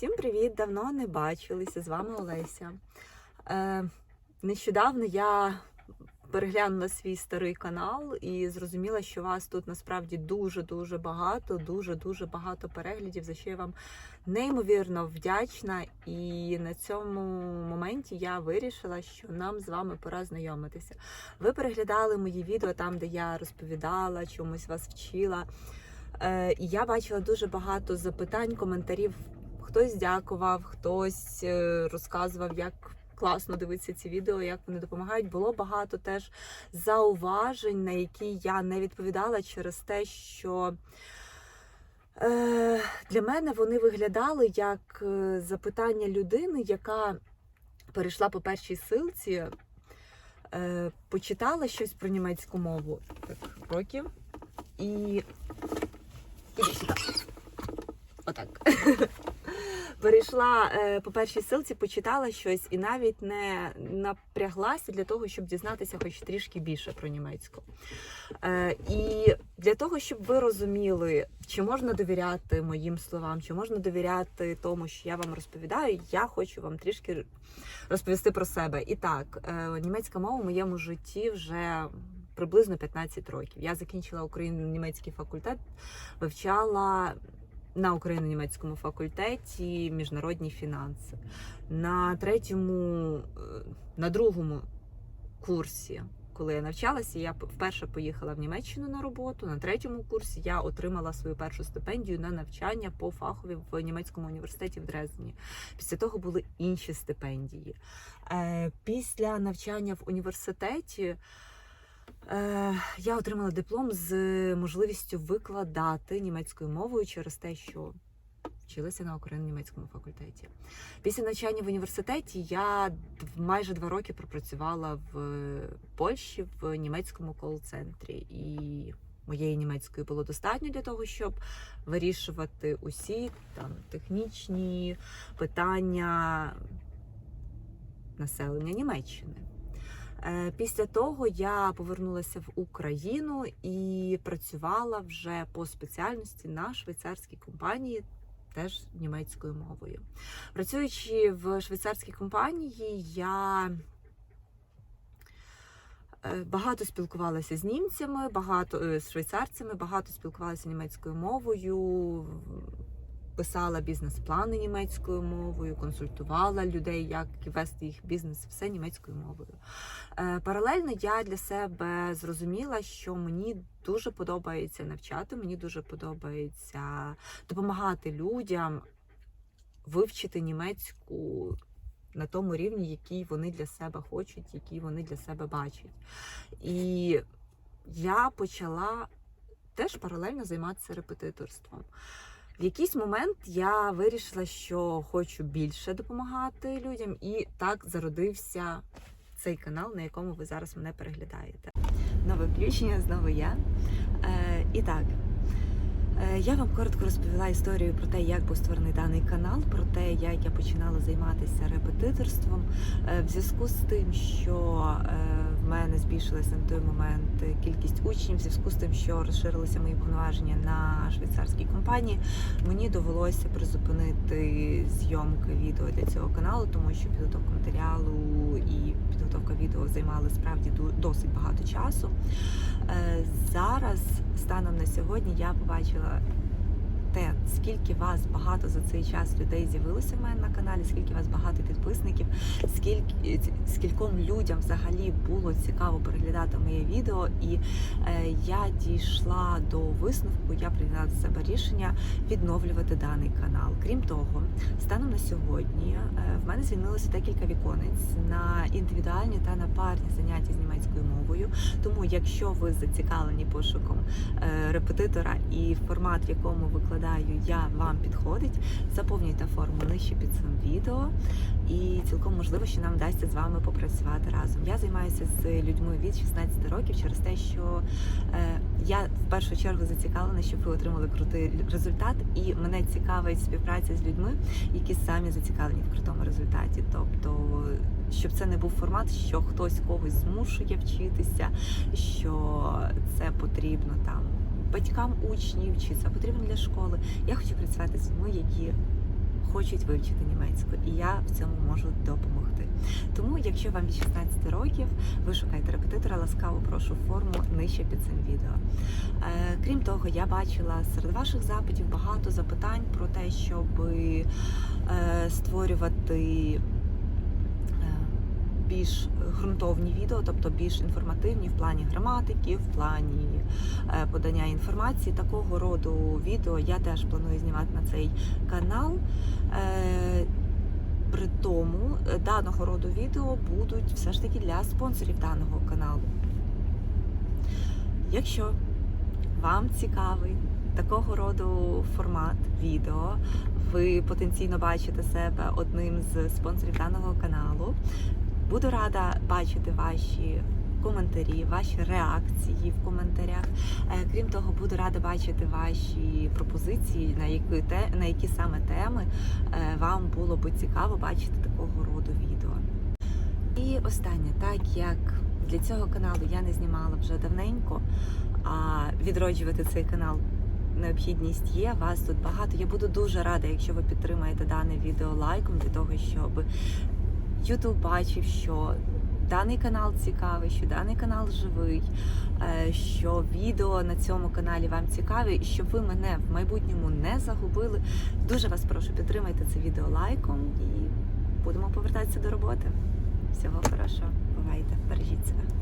Всім привіт! Давно не бачилися. З вами Олеся. Е, нещодавно я переглянула свій старий канал і зрозуміла, що вас тут насправді дуже-дуже багато, дуже-дуже багато переглядів, за що я вам неймовірно вдячна. І на цьому моменті я вирішила, що нам з вами пора знайомитися. Ви переглядали мої відео там, де я розповідала, чомусь вас вчила. Е, І я бачила дуже багато запитань, коментарів. Хтось дякував, хтось е, розказував, як класно дивитися ці відео, як вони допомагають. Було багато теж зауважень, на які я не відповідала через те, що е, для мене вони виглядали як е, запитання людини, яка перейшла по першій силці, почитала щось про німецьку мову так, років і. Іди сюди. Отак. Перейшла е, по першій силці, почитала щось і навіть не напряглася для того, щоб дізнатися хоч трішки більше про німецьку. Е, і для того, щоб ви розуміли, чи можна довіряти моїм словам, чи можна довіряти тому, що я вам розповідаю, я хочу вам трішки розповісти про себе. І так, е, німецька мова в моєму житті вже. Приблизно 15 років. Я закінчила україно-німецький факультет, вивчала на україно-німецькому факультеті міжнародні фінанси. На третьому, е, на другому курсі, коли я навчалася, я вперше поїхала в Німеччину на роботу. На третьому курсі я отримала свою першу стипендію на навчання по фахові в німецькому університеті в Дрездені. Після того були інші стипендії. Е, Після навчання в університеті. Е, Я отримала диплом з можливістю викладати німецькою мовою через те, що вчилася на україно-німецькому факультеті. Після навчання в університеті я майже два роки пропрацювала в Польщі в німецькому кол-центрі. І моєї німецької було достатньо для того, щоб вирішувати усі там технічні питання населення Німеччини. Е, Після того я повернулася в Україну і працювала вже по спеціальності на швейцарській компанії. Теж німецькою мовою. Працюючи в швейцарській компанії, я е, багато спілкувалася з німцями, багато е, з швейцарцями, багато спілкувалася німецькою мовою, писала бізнес-плани німецькою мовою, консультувала людей, як вести їх бізнес, все німецькою мовою. Е, Паралельно я для себе зрозуміла, що мені дуже подобається навчати, мені дуже подобається допомагати людям вивчити німецьку на тому рівні, який вони для себе хочуть, який вони для себе бачать. І я почала теж паралельно займатися репетиторством. В якийсь момент я вирішила, що хочу більше допомагати людям, і так зародився цей канал, на якому ви зараз мене переглядаєте. Нове включення, знову я. Е, і так, я вам коротко розповіла історію про те, як був створений даний канал, про те, як я починала займатися репетиторством. Е, в зв'язку з тим, що е, в мене збільшилася на той момент кількість учнів, в зв'язку з тим, що розширилися мої повноваження на швейцарській компанії, мені довелося призупинити зйомки відео для цього каналу, тому що підготовка матеріалу і підготовка відео займали справді досить багато часу. Е, Зараз, станом на сьогодні, я побачила те, скільки вас багато за цей час людей з'явилося в мене на каналі, скільки вас багато підписників, скільки скільком людям взагалі було цікаво переглядати моє відео, і е, я дійшла до висновку, я прийняла для себе рішення відновлювати даний канал. Крім того, станом на сьогодні е, в мене звільнилося декілька віконець на індивідуальні та на парні заняття з німецькою мовою. Тому, якщо ви зацікавлені пошуком е, репетитора і формат, в якому викладаю я, вам підходить, заповнюйте форму нижче під цим відео, і цілком можливо, що нам вдасться з вами попрацювати разом. Я займаюся з людьми від 16 років через те, що е, я в першу чергу зацікавлена, щоб ви отримали крутий результат, і мене цікавить співпраця з людьми, які самі зацікавлені в крутому результаті. Тобто, щоб це не був формат, що хтось когось змушує вчитися, що це потрібно там батькам учнів, чи це потрібно для школи. Я хочу працювати з людьми, які хочуть вивчити німецьку, і я в цьому можу допомогти. Тому, якщо вам від 16 років, ви шукаєте репетитора, ласкаво прошу форму нижче під цим відео. Е, Крім того, я бачила серед ваших запитів багато запитань про те, щоб е, створювати більш ґрунтовні відео, тобто більш інформативні в плані граматики, в плані е, подання інформації. Такого роду відео я теж планую знімати на цей канал. Е, При тому е, даного роду відео будуть все ж таки для спонсорів даного каналу. Якщо вам цікавий такого роду формат відео, ви потенційно бачите себе одним з спонсорів даного каналу. Буду рада бачити ваші коментарі, ваші реакції в коментарях. Е, Крім того, буду рада бачити ваші пропозиції, на які те на які саме теми е, вам було би цікаво бачити такого роду відео. І останнє, так як для цього каналу я не знімала вже давненько, а відроджувати цей канал необхідність є. Вас тут багато. Я буду дуже рада, якщо ви підтримаєте дане відео лайком для того, щоб YouTube бачив, що даний канал цікавий, що даний канал живий, е, що відео на цьому каналі вам цікаві, і щоб ви мене в майбутньому не загубили. Дуже вас прошу підтримайте це відео лайком і будемо повертатися до роботи. Всього хорошого, бувайте, бережіть себе.